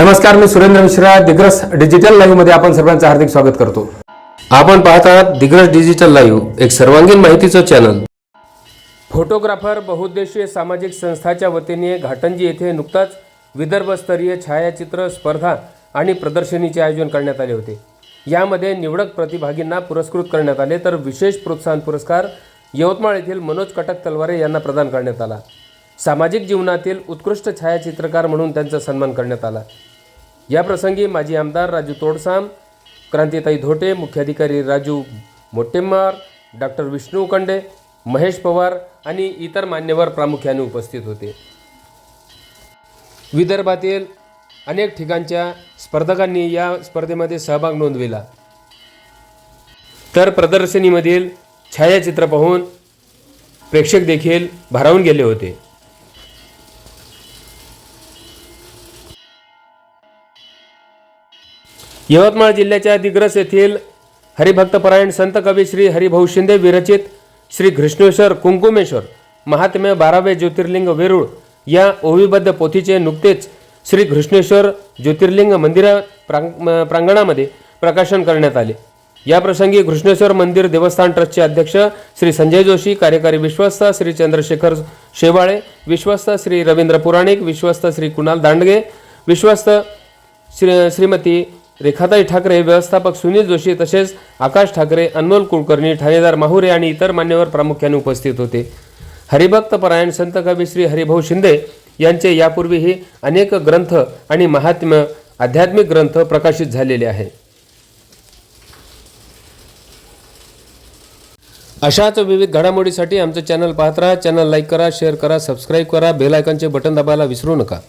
नमस्कार मी सुरेंद्र मिश्रा दिग्रस डिजिटल लाईव्हमध्ये आपण सर्वांचं हार्दिक स्वागत करतो. आपण पाहत आहात दिग्रस डिजिटल लाईव्ह एक सर्वांगीण माहितीचं चॅनल फोटोग्राफर बहुउद्देशीय सामाजिक संस्थाच्या वतीने घाटंजी येथे नुकताच विदर्भस्तरीय छायाचित्र स्पर्धा आणि प्रदर्शनीचे आयोजन करण्यात आले होते. यामध्ये निवडक प्रतिभागींना पुरस्कृत करण्यात आले तर विशेष प्रोत्साहन पुरस्कार यवतमाळ येथील मनोज कटक तलवारे यांना प्रदान करण्यात आला. सामाजिक जीवनातील उत्कृष्ट छायाचित्रकार म्हणून त्यांचा सन्मान करण्यात आला. या प्रसंगी माजी आमदार राजू तोडसाम क्रांतिताई धोटे मुख्याधिकारी राजू मोटेम्मार डॉक्टर विष्णू उकंडे महेश पवार आणि इतर मान्यवर प्रामुख्याने उपस्थित होते. विदर्भातील अनेक ठिकाणच्या स्पर्धकांनी या स्पर्धेमध्ये सहभाग नोंदविला. तर प्रदर्शनीमधील छायाचित्र पाहून प्रेक्षक देखील भारावून गेले होते. यवतमाळ जिल्ह्याच्या दिग्रस येथील हरिभक्तपरायण संत कवी श्री हरिभाऊ शिंदे विरचित श्री कृष्णेश्वर कुंकुमेश्वर महात्म्य बारावे ज्योतिर्लिंग वेरूळ या ओवीबद्ध पोथीचे नुकतेच श्री कृष्णेश्वर ज्योतिर्लिंग मंदिरा प्रांग प्रांगणामध्ये प्रकाशन करण्यात आले. या प्रसंगी कृष्णेश्वर मंदिर देवस्थान ट्रस्टचे अध्यक्ष श्री संजय जोशी कार्यकारी विश्वस्त श्री चंद्रशेखर शेवाळे विश्वस्त श्री रवींद्र पुराणिक विश्वस्त श्री कुणाल दांडगे विश्वस्त श्री श्रीमती रेखाताई ठाकरे व्यवस्थापक सुनील जोशी तसेच आकाश ठाकरे अनमोल कुलकर्णी ठाणेदार माहुरे आणि इतर मान्यवर प्रामुख्याने उपस्थित होते. हरिभक्त परायण संत कवी श्री हरिभाऊ शिंदे यांचे यापूर्वीही अनेक ग्रंथ आणि महात्म्य आध्यात्मिक ग्रंथ प्रकाशित झालेले आहे. अशाच विविध घडामोडीसाठी आमचं चॅनल पाहत राहा. चॅनल लाईक करा शेअर करा सबस्क्राईब करा. बेल बटन दाबायला विसरू नका.